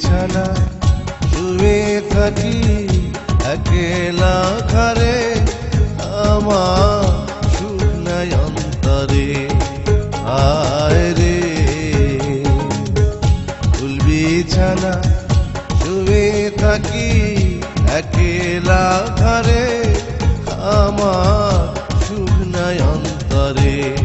বিছানা শুয়ে থাকি, একেলা ঘরে আমার নাই অন্তরে। আয় রে, ফুল বিছানা শুয়ে থাকি, একেলা ঘরে আমার নাই অন্তরে।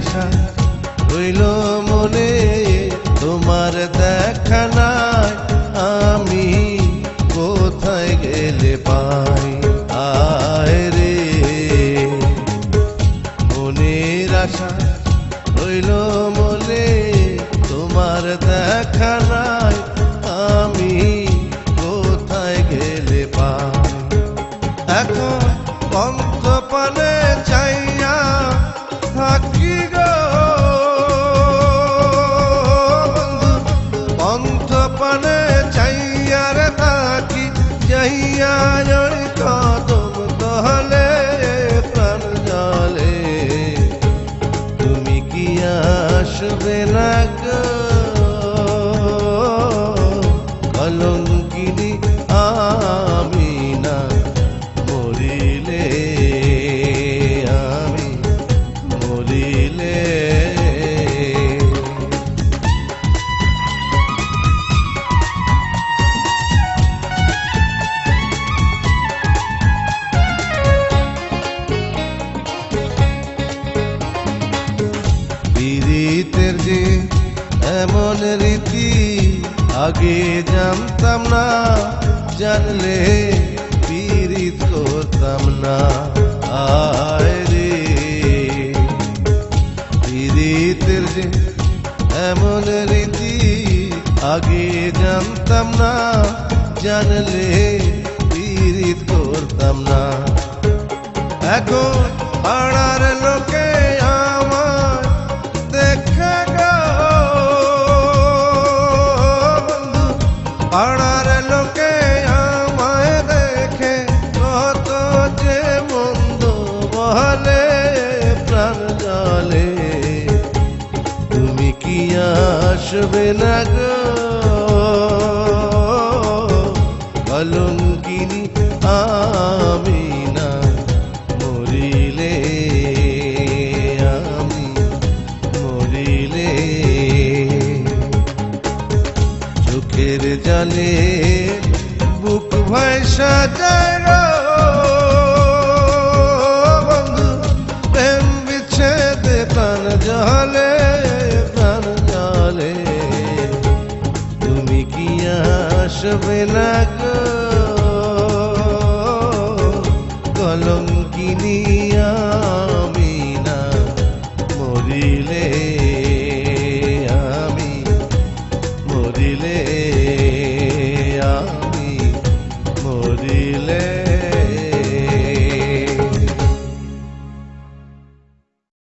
আশা রইল মনে, তোমার দেখা নাই, আমি কোথায় গেলে পাই? আয় রে। মনের আশা রইল মনে, তোমার দেখা حي على এমন রীতি আগে জানতাম না জানলে পীড়িত করতাম না আয় রে পীড়িতের যে এমন রীতি আগে জানতাম না জানলে পীড়িত করতাম না এখন আসবে না গো। কলঙ্কিনী আমি না মরিলে, আমি মরিলে। চোখের জলে বুক ভাইসা যায় বন্ধু, প্রেম বিচ্ছেদে প্রাণ জলে। আসবে না গো কিনি আমি না মরিলে আমি মরিলে